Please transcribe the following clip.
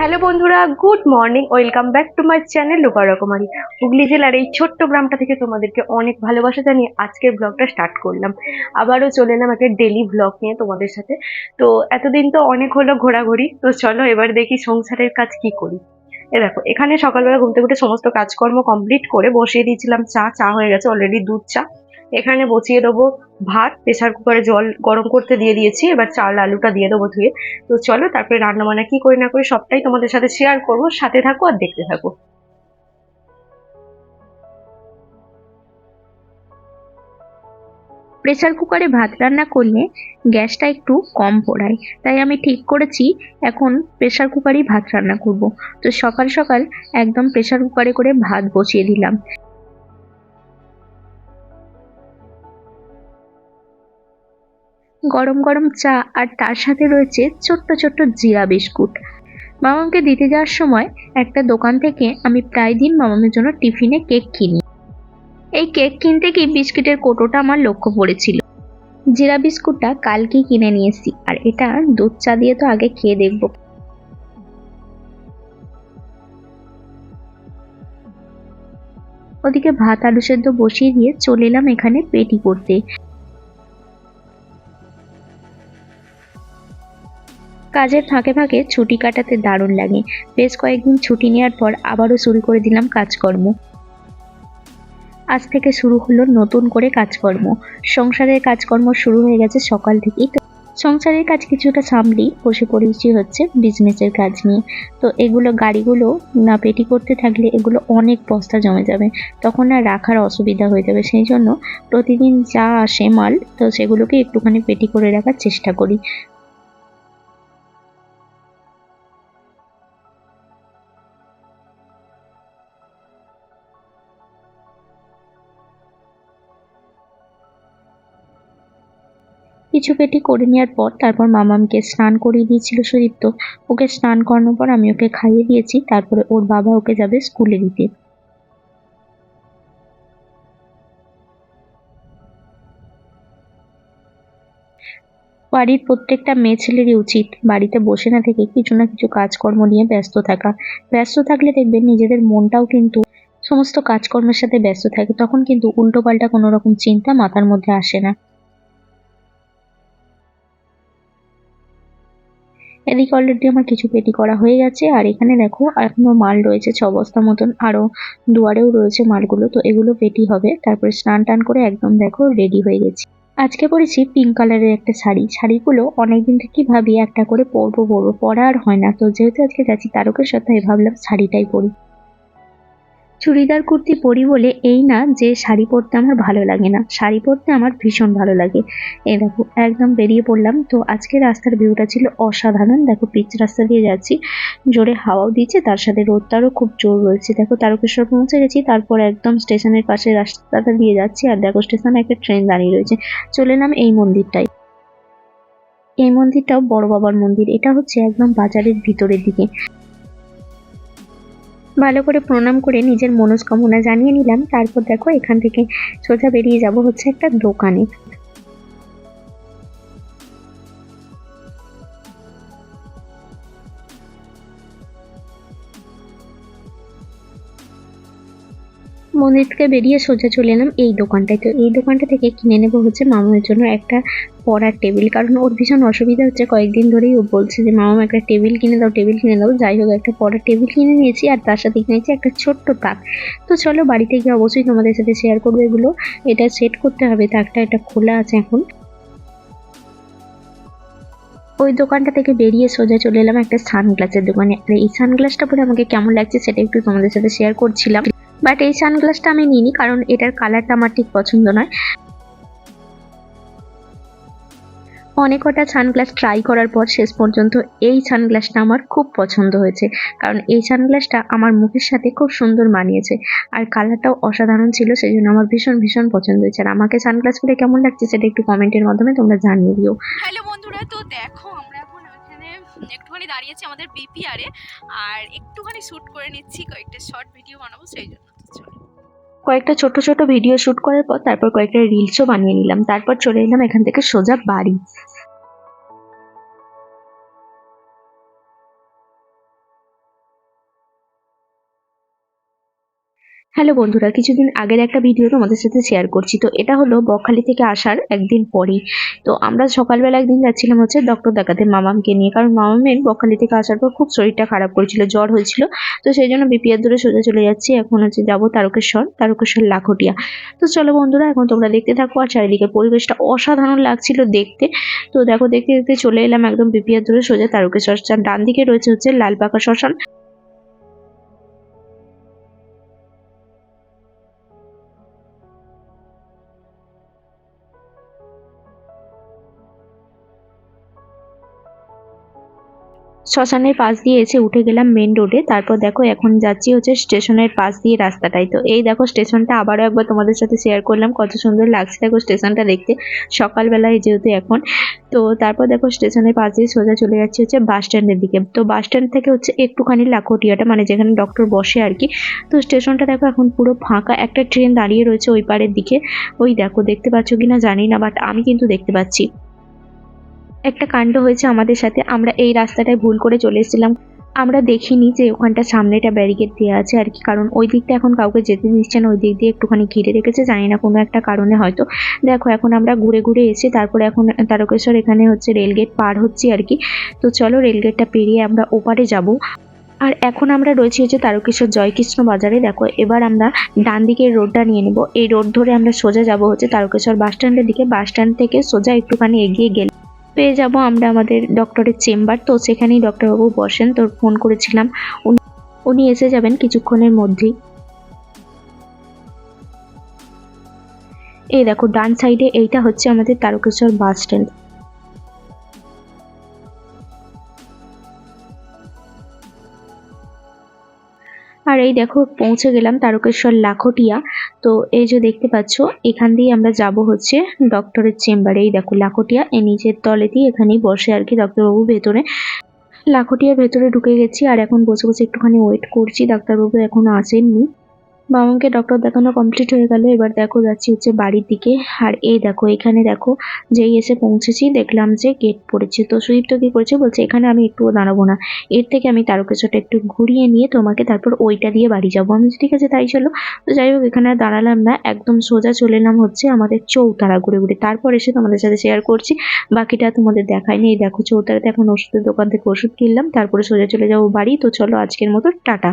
Hello বন্ধুরা, good morning, welcome back to my channel লোকা হুগলি জেলার এই ছোট্ট গ্রামটা থেকে তোমাদেরকে অনেক ভালোবাসা জানিয়ে আজকের ব্লগটা স্টার্ট করলাম। আবারও চলে এলাম একটা ডেলি ব্লগ নিয়ে তোমাদের সাথে। তো এতদিন তো অনেক হলো ঘোরাঘুরি, তো চলো এবার দেখি সংসারের কাজ কি করি। এ দেখো, এখানে সকালবেলা ঘুম থেকে উঠে সমস্ত কাজকর্ম কমপ্লিট করে বসিয়ে দিয়েছিলাম চা চা হয়ে গেছে অলরেডি দুধ, চা। এখানে বসিয়ে দেবো ভাত, প্রেসার কুকারে জল গরম করতে দিয়ে দিয়েছি, এবার চাল, আলুটা দিয়ে দেবো ধুয়ে। তো চলো, তারপরে রান্না বান্না কি করি না করি সবটাই তোমাদের সাথে শেয়ার করব, সাথে থাকো আর দেখতে থাকো। প্রেসার কুকারে ভাত রান্না করলে গ্যাসটা একটু কম পোড়ায়, তাই আমি ঠিক করেছি, এখন প্রেসার কুকারেই ভাত রান্না করব। তো সকাল সকাল একদম প্রেসার কুকারে করে ভাত বসিয়ে দিলাম। গরম গরম চা আর তার সাথে রয়েছে ছোট্ট ছোট্ট জিরা বিস্কুট। মামাকে দিতে যাওয়ার সময় একটা দোকান থেকে আমি প্রায় দিন মামামের জন্য টিফিনে কেক কিনি। এই কেক কিনতে গিয়ে বিস্কিটের কোটোটা আমার লক্ষ্য পড়েছিল। জিরা বিস্কুটটা কালকেই কিনে নিয়েছি আর এটা দুধ চা দিয়ে তো আগে খেয়ে দেখব। ওদিকে ভাত আলু সেদ্ধ বসিয়ে দিয়ে চলে এলাম এখানে পেটি করতে। কাজের ফাঁকে ফাঁকে ছুটি কাটাতে দারুণ লাগে। বেশ কয়েকদিন ছুটি নেওয়ার পর আবারও শুরু করে দিলাম কাজকর্ম। আজ থেকে শুরু হলো নতুন করে কাজকর্ম। সংসারের কাজকর্ম শুরু হয়ে গেছে সকাল থেকেই তো। সংসারের কাজ কিছুটা সামলি, বসে পড়েছি হচ্ছে বিজনেসের কাজ নিয়ে। তো এগুলো গাড়িগুলো না পেটি করতে থাকলে এগুলো অনেক বস্তা জমে যাবে। তখন আর রাখার অসুবিধা হয়ে যাবে। সেই জন্য প্রতিদিন যা আসে মাল, তো সেগুলোকে একটুখানি পেটি করে রাখার চেষ্টা করি। কিছু পেটি করে নেওয়ার পর তারপর মামামকে স্নান করিয়ে দিয়েছিল সুদীপ্ত। ওকে স্নান করানোর পর আমি ওকে খাইয়ে দিয়েছি, তারপরে ওর বাবা ওকে যাবে স্কুলে দিতে। বাড়ির প্রত্যেকটা মেয়ে ছেলেরই উচিত, বাড়িতে বসে না থেকে কিছু না কিছু কাজকর্ম নিয়ে ব্যস্ত থাকা। ব্যস্ত থাকলে দেখবেন নিজেদের মনটাও কিন্তু সমস্ত কাজকর্মের সাথে ব্যস্ত থাকে, তখন কিন্তু উল্টোপাল্টা কোনো রকম চিন্তা মাথার মধ্যে আসে না। এদিকে অলরেডি আমার কিছু পেটি করা হয়ে গেছে, আর এখানে দেখো এখনও মাল রয়েছে ছ বস্তা মতন, আরও দুয়ারেও রয়েছে মালগুলো, তো এগুলো পেটি হবে। তারপরে স্নান টান করে একদম দেখো রেডি হয়ে গেছি। আজকে পরেছি পিঙ্ক কালারের একটা শাড়ি। শাড়িগুলো অনেকদিন থেকে ভাবি একটা করে পরবো পরবো পরা আর হয় না। তো যেহেতু আজকে যাচ্ছি তারকের সাথে ভাবলাম শাড়িটাই পরি। চুড়িদার কুর্তি পরি বলে এই না যে শাড়ি পরতে আমার ভালো লাগে না। শাড়ি পরতে আমার ভীষণ ভালো লাগে। এই দেখো, একদম বেরিয়ে পড়লাম। তো আজকে রাস্তার ভিউটা ছিল অসাধারণ। দেখো, পিচ রাস্তা দিয়ে যাচ্ছি। জোরে হাওয়াও দিচ্ছে, তার সাথে রোদটারও খুব জোর রয়েছে। দেখো, তারকেশ্বর পৌঁছে গেছি, তারপর একদম স্টেশনের পাশে রাস্তাটা দিয়ে যাচ্ছি আর দেখো, স্টেশনে একটা ট্রেন দাঁড়িয়ে রয়েছে। চলে এলাম এই মন্দিরটায়। এই মন্দিরটাও বড় বাবার মন্দির। এটা হচ্ছে একদম বাজারের ভিতরের দিকে। ভালো করে প্রণাম করে নিজের মনস্কামনা জানিয়ে নিলাম। তারপর দেখো এখান থেকে সোজা বেরিয়ে যাব হচ্ছে একটা দোকানে। মন্দির থেকে বেরিয়ে সোজা চলে এলাম এই দোকানটায়। তো এই দোকানটা থেকে কিনে নেব হচ্ছে মামার জন্য একটা পড়ার টেবিল। কারণ ওর ভীষণ অসুবিধা হচ্ছে। কয়েকদিন ধরেই ও বলছে যে, মামা, একটা টেবিল কিনে দাও, টেবিল কিনে দাও। যাই হোক, একটা পড়ার টেবিল কিনে নিয়েছি আর তার সাথে কিনেছি একটা ছোট্ট তাক। তো চলো বাড়িতে গিয়ে অবশ্যই তোমাদের সাথে শেয়ার করব এগুলো। এটা সেট করতে হবে। তাকটা এটা খোলা আছে এখন। ওই দোকানটা থেকে বেরিয়ে সোজা চলে এলাম একটা সানগ্লাসের দোকানে। আর এই সানগ্লাসটা পরে আমাকে কেমন লাগছে সেটা একটু তোমাদের সাথে শেয়ার করছিলাম। বাট এই সানগ্লাসটা আমি নিইনি, কারণ এটার কালারটা আমার ঠিক পছন্দ নয়। অনেক কটা সানগ্লাস ট্রাই করার পর শেষ পর্যন্ত এই সানগ্লাসটা আমার খুব পছন্দ হয়েছে। কারণ এই সানগ্লাসটা আমার মুখের সাথে খুব সুন্দর মানিয়েছে। আর কালারটাও অসাধারণ ছিল সেই জন্য আমার ভীষণ ভীষণ পছন্দ হয়েছে। আর আমাকে সানগ্লাস কেমন লাগছে সেটা একটু কমেন্টের মাধ্যমে তোমরা জানিয়ে দিও। হ্যালো বন্ধুরা, তো দেখো আমরা এখন এখানে একটুখানি দাঁড়িয়েছি আমাদের বিপিআরে আর একটুখানি শ্যুট করে নিচ্ছি, কয়েকটা শর্ট ভিডিও বানাবো, সেই জন্য। কয়েকটা ছোট ছোট ভিডিও শ্যুট করার পর তারপর কয়েকটা রিলসও বানিয়ে নিলাম। তারপর চলে এলাম এখান থেকে সোজা বাড়ি। হ্যালো বন্ধুরা, কিছুদিন আগের একটা ভিডিও তোমাদের সাথে শেয়ার করছি। তো এটা হলো বকখালি থেকে আসার একদিন পরেই। তো আমরা সকালবেলা একদিন যাচ্ছিলাম হচ্ছে ডক্টর দেখাতে মামামকে নিয়ে। কারণ মামামের বকখালি থেকে আসার পর খুব শরীরটা খারাপ করেছিল, জ্বর হয়েছিল। তো সেই জন্য বিপিআর ধরে সোজা চলে যাচ্ছি। এখন হচ্ছে যাব তারকেশ্বর তারকেশ্বর লাখটিয়া। তো চলো বন্ধুরা, এখন তোমরা দেখতে থাকো আর চারিদিকে পরিবেশটা অসাধারণ লাগছিল দেখতে। তো দেখো, দেখতে দেখতে চলে এলাম একদম বিপিআর ধরে সোজা তারকেশ্বর ডান দিকে রয়েছে হচ্ছে লালপাকা শ্মশান। শ্মশানের পাশ দিয়ে এসে উঠে গেলাম মেন রোডে তারপর দেখো এখন যাচ্ছি হচ্ছে স্টেশনের পাশ দিয়ে রাস্তাটাই তো এই দেখো স্টেশনটা আবারও একবার তোমাদের সাথে শেয়ার করলাম, কত সুন্দর লাগছে দেখো স্টেশনটা দেখতে। সকালবেলায় যেহেতু এখন। তো তারপর দেখো স্টেশনের পাশ দিয়ে সোজা চলে যাচ্ছি হচ্ছে বাস স্ট্যান্ডের দিকে। তো বাস স্ট্যান্ড থেকে হচ্ছে একটুখানি লাখোটিয়াটা মানে যেখানে ডক্টর বসে আর কি। তো স্টেশনটা দেখো এখন পুরো ফাঁকা। একটা ট্রেন দাঁড়িয়ে রয়েছে ওই পারের দিকে। ওই দেখো, দেখতে পাচ্ছ কিনা জানি না বাট আমি কিন্তু দেখতে পাচ্ছি। একটা কাণ্ড হয়েছে আমাদের সাথে। আমরা এই রাস্তাটায় ভুল করে চলে এসেছিলাম। আমরা দেখিনি যে ওখানটা সামনেটা ব্যারিকেড দেওয়া আছে আর কি। কারণ ওই দিকটা এখন কাউকে যেতে দিচ্ছে না, ওই দিক দিয়ে একটুখানি ঘিরে রেখেছে। জানি না কোনো একটা কারণে হয়তো। দেখো, এখন আমরা ঘুরে ঘুরে এসে তারপরে এখন তারকেশ্বর এখানে হচ্ছে রেলগেট পার হচ্ছি আর কি। তো চলো রেলগেটটা পেরিয়ে আমরা ওপারে যাব। আর এখন আমরা রয়েছি হচ্ছে তারকেশ্বর জয়কৃষ্ণ বাজারে। দেখো, এবার আমরা ডান দিকের রোডটা নিয়ে নেব। এই রোড ধরে আমরা সোজা যাব হচ্ছে তারকেশ্বর বাস স্ট্যান্ডের দিকে। বাস স্ট্যান্ড থেকে সোজা একটুখানি এগিয়ে গেলে পেয়ে যাব আমরা আমাদের ডক্টরের চেম্বার তো সেখানেই ডক্টরবাবু বসেন। তোর ফোন করেছিলাম। উনি- এসে যাবেন কিছুক্ষণের মধ্যেই। এই দেখো, ডান সাইডে এইটা হচ্ছে আমাদের তারকেশ্বর বাস স্ট্যান্ড আর এই দেখো পৌঁছে গেলাম তারকেশ্বর লাখোটিয়া। তো এই যে দেখতে পাচ্ছ, এখান দিয়ে আমরা যাব হচ্ছে ডক্টরের চেম্বারে এই দেখো লাখটিয়া এই নিচের তলেতেই এখানেই বসে আর কি ডক্টরবাবু ভেতরে। লাখটিয়ার ভেতরে ঢুকে গেছি আর এখন বসে বসে একটুখানি ওয়েট করছি। ডাক্তারবাবু এখনও আসেননি। মামাকে ডক্টর দেখানো কমপ্লিট হয়ে গেল। এবার দেখো, যাচ্ছি হচ্ছে বাড়ির দিকে। আর এই দেখো, এখানে দেখো, যেই এসে পৌঁছেছি, দেখলাম যে গেট পড়েছে। তো সুদীপ্ত কি করেছে? বলছে, এখানে আমি একটুও দাঁড়াবো না। এর থেকে আমি তারকেশ্বরটা একটু ঘুরিয়ে নিয়ে তোমাকে তারপর ওইটা দিয়ে বাড়ি যাব। আমি ঠিক আছে, তাই চলো। তো যাই হোক, এখানে দাঁড়ালাম না। একদম সোজা চলে এলাম হচ্ছে আমাদের চৌতারা ঘুরে ঘুরে। তারপর এসে তোমাদের সাথে শেয়ার করছি। বাকিটা তোমাদের দেখায়নি। এই দেখো, চৌতারাতে এখন ওষুধের দোকান থেকে ওষুধ কিনলাম। তারপরে সোজা চলে যাব বাড়ি। তো চলো, আজকের মতো টাটা।